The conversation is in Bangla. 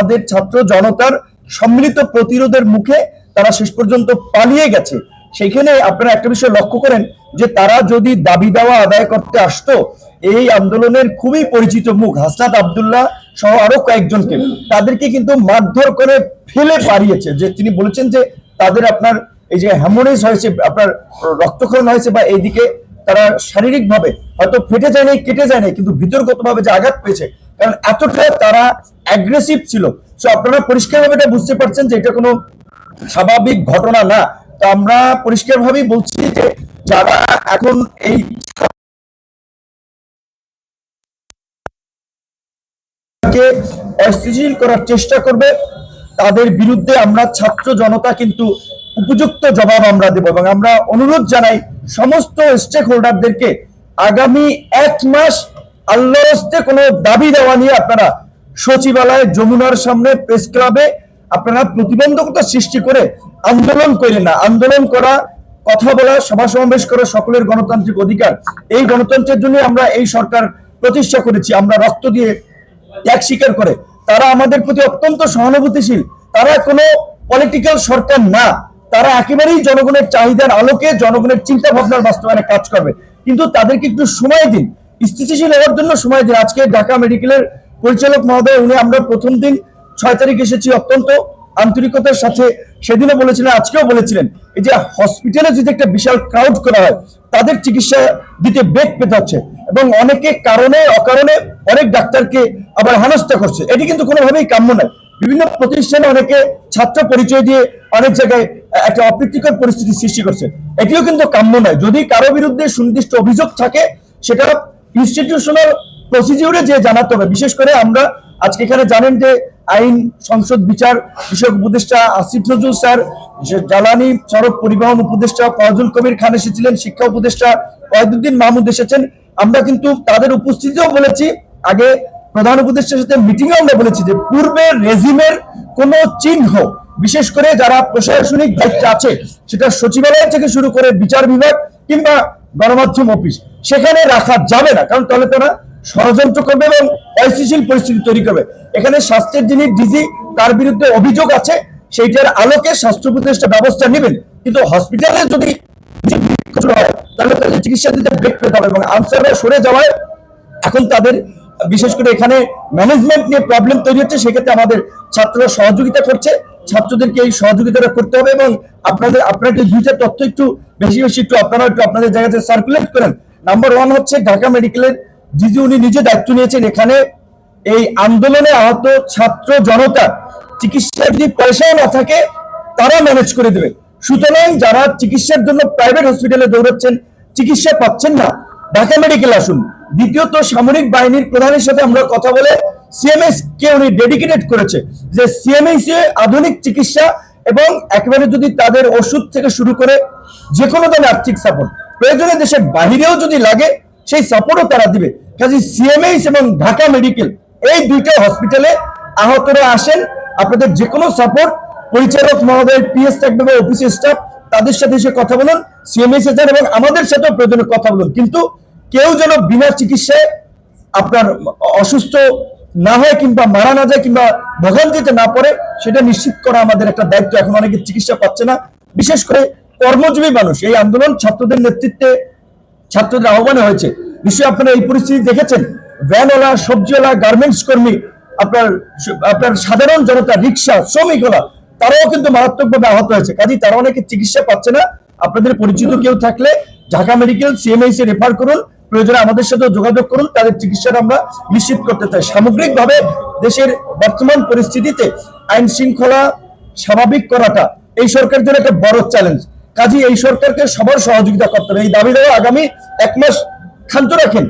আমাদের ছাত্র জনতার সম্মিলিত প্রতিরোধের মুখে তারা শেষ পর্যন্ত পালিয়ে গেছে। সেইখানে আপনারা একটা বিষয় লক্ষ্য করেন যে তারা যদি দাবি দেওয়া আদায় করতে আসতো, এই আন্দোলনের খুবই পরিচিত মুখ হাসনাত আবদুল্লাহ সহ আরও কয়েকজনকে তাদেরকে কিন্তু মারধর করে ফেলে পারিয়েছে যে তিনি বলেছেন যে তাদের আপনার এই যে হ্যামোরেজ হয়েছে, আপনার রক্তক্ষরণ হয়েছে বা এইদিকে তারা শারীরিক ভাবে হয়তো ফেটে যায় নাই কেটে যায় নাই কিন্তু বিতর্কত ভাবে যে আঘাত পেয়েছে কারণ এতটা তারা অ্যাগ্রেসিভ ছিল। সো আপনারা পরিষ্কারভাবে এটা বুঝতে পারছেন যে এটা কোনো স্বাভাবিক ঘটনা না। তো আমরা পরিষ্কারভাবেই বলছি যে যারা এখন এই অস্থিতিশীল করার চেষ্টা করবে, তাদের বিরুদ্ধে আমরা ছাত্র জনতা কিন্তু উপযুক্ত জবাব আমরা দেব এবং আমরা অনুরোধ জানাই সমস্ত স্টেক হোল্ডারদেরকে আগামী এক মাস আল্লাহর হস্তে কোনো দাবি দেওয়া নিয়ে আপনারা সচিবালয়, যমুনার সামনে, প্রেস ক্লাবে আপনারা প্রতিবন্ধকতা সৃষ্টি করে আন্দোলন করেন না। আন্দোলন করা, কথা বলা, সভা সমাবেশ করা সকলের গণতান্ত্রিক অধিকার। এই গণতন্ত্রের জন্য আমরা এই সরকার প্রতিষ্ঠা করেছি। আমরা রক্ত দিয়ে ত্যাগ স্বীকার করে। তারা আমাদের প্রতি অত্যন্ত সহানুভূতিশীল। তারা কোনো পলিটিক্যাল সরকার না। তারা একেবারেই জনগণের চাহিদার আলোকে, জনগণের চিন্তা ভাবনার বাস্তবায়নে কাজ করবে। কিন্তু তাদেরকে একটু সময় দিন। স্থিতিশীল হওয়ার জন্য সময় দিন আজকে ঢাকা মেডিকেলের পরিচালক মহোদয়, উনি আমরা প্রথম দিন ছয় তারিখ এসেছি অত্যন্ত আন্তরিকতার সাথে সেদিনও বলেছিলেন, আজকেও বলেছিলেন, এই যে হসপিটালে যদি একটা বিশাল ক্রাউড করা হয়, তাদের চিকিৎসা দিতে বেগ পেতে হচ্ছে এবং অনেকে কারণে, অকারণে অনেক ডাক্তারকে আবার হেনস্থা করছে। এটি কিন্তু কোনোভাবেই কাম্য নয়। বিভিন্ন প্রতিষ্ঠানে অনেকে ছাত্র পরিচয় দিয়ে অনেক জায়গায় একটা অপ্রীতিকর পরিস্থিতি সৃষ্টি করছে। এটিও কিন্তু কাম্য নয়। যদি কারও বিরুদ্ধে সুনির্দিষ্ট অভিযোগ থাকে, সেটা ইনস্টিটিউশনাল প্রসিডিউরে যে জানাতে হবে। বিশেষ করে আমরা আজকে এখানে জানেন যে আইন সংসদ বিচার বিষয়ক উপদেষ্টা আসিফ নজরুল স্যার, জ্বালানি সড়ক পরিবহন উপদেষ্টা ফজল কবির খান এসেছিলেন, শিক্ষা উপদেষ্টা কয়েদুদ্দিন মাহমুদ এসেছেন। আমরা কিন্তু তাদের উপস্থিতিও বলেছি। আগে প্রধান উপদেষ্টার সাথে মিটিংয়ে আমরা বলেছি যে পূর্বের রেজিমের কোন চিহ্ন, বিশেষ করে যারা প্রশাসনিক দায়িত্বে আছে, সেটা সচিবালয় থেকে শুরু করে বিচার বিভাগ কিংবা গণমাধ্যম অফিস। সেখানে রাখা যাবে না, কারণ তাহলে তারা ষড়যন্ত্র করবে এবং অস্থিতিশীল পরিস্থিতি তৈরি করবে। এখানে স্বাস্থ্যের যিনি ডিজি, তার বিরুদ্ধে অভিযোগ আছে, সেইটার আলোকে স্বাস্থ্য উপদেষ্টা ব্যবস্থা নেবেন। কিন্তু হসপিটালে যদি তাহলে তাদের চিকিৎসা দিতে ব্রেক পেতে হবে এবং আনসারে সরে যাওয়ায় এখন তাদের, বিশেষ করে এখানে ম্যানেজমেন্ট নিয়ে প্রবলেম তৈরি হচ্ছে, সেক্ষেত্রে আমাদের ছাত্ররা সহযোগিতা করছে। ছাত্রদেরকে এই সহযোগিতাটা করতে হবে এবং আপনাদের আপনাদের দুইটা তথ্য একটু বেশি বেশি একটু আপনারা একটু আপনাদের জায়গাতে সার্কুলেট করেন। নাম্বার ওয়ান হচ্ছে ঢাকা মেডিকেলের জিজি উনি নিজে দায়িত্ব নিয়েছেন, এখানে এই আন্দোলনে আহত ছাত্র জনতা চিকিৎসা যদি পয়সাও না থাকে, তারা ম্যানেজ করে দেবে। সুতরাং যারা চিকিৎসার জন্য প্রাইভেট হসপিটালে দৌড়াচ্ছেন, চিকিৎসা পাচ্ছেন না, ঢাকা মেডিকেল আসুন। দ্বিতীয়ত, সামরিক বাহিনীর প্রধানের সাথে আমরা কথা বলে সিএমএস কে উনি ডেডিকেটেড করেছে। যে সিএমএস এ আধুনিক চিকিৎসা এবং একেবারে যদি তাদের ওষুধ থেকে শুরু করে যে কোনো ধরনের আর্থিক সাপোর্ট প্রয়োজনে দেশের বাহিরেও যদি লাগে, সেই সাপোর্টও তারা দিবে। কাজে সিএমএইচ এবং ঢাকা মেডিকেল এই দুইটা হসপিটালে আহতরা আসেন। আপনাদের যে কোনো সাপোর্ট পরিচালক মহোদয়ের পিএস থাকবে বা স্টাফ তাদের সাথে এসে কথা বলুন সিএমএস যান এবং আমাদের সাথেও প্রয়োজনে কথা বলুন। কিন্তু কেউ যেন বিনা চিকিৎসায় আপনার অসুস্থ না হয় কিংবা মারা না যায় কিংবা ভোগান্তিতে না পড়ে, সেটা নিশ্চিত করা আমাদের একটা দায়িত্ব। এখন অনেকে চিকিৎসা পাচ্ছে না। বিশেষ করে কর্মজীবী মানুষ, এই আন্দোলন ছাত্রদের নেতৃত্বে ছাত্রদের আহ্বানে হয়েছে। নিশ্চয়ই আপনারা এই পরিস্থিতি দেখেছেন। ভ্যানওয়ালা, সবজিওয়ালা, গার্মেন্টস কর্মী, আপনার আপনার সাধারণ জনতা, রিক্সা, শ্রমিকওয়ালা, তারাও কিন্তু মারাত্মকভাবে আহত হয়েছে। কাজেই তারা অনেকে চিকিৎসা পাচ্ছে না। আপনাদের পরিচিত কেউ থাকলে ঢাকা মেডিকেল সিএমএইচ এ রেফার করুন। প্রয়োজনে আমাদের সাথে যোগাযোগ করুন। তাদের চিকিৎসাটা আমরা নিশ্চিত করতে চাই। সামগ্রিকভাবে দেশের বর্তমান পরিস্থিতিতে আইন শৃঙ্খলা স্বাভাবিক করাটা এই সরকারের জন্য একটা বড় চ্যালেঞ্জ কাজী এই সরকারকে সবার সহযোগিতা করতে হবে। এই দাবি দেওয়া আগামী এক মাস ক্ষান্ত রাখেন।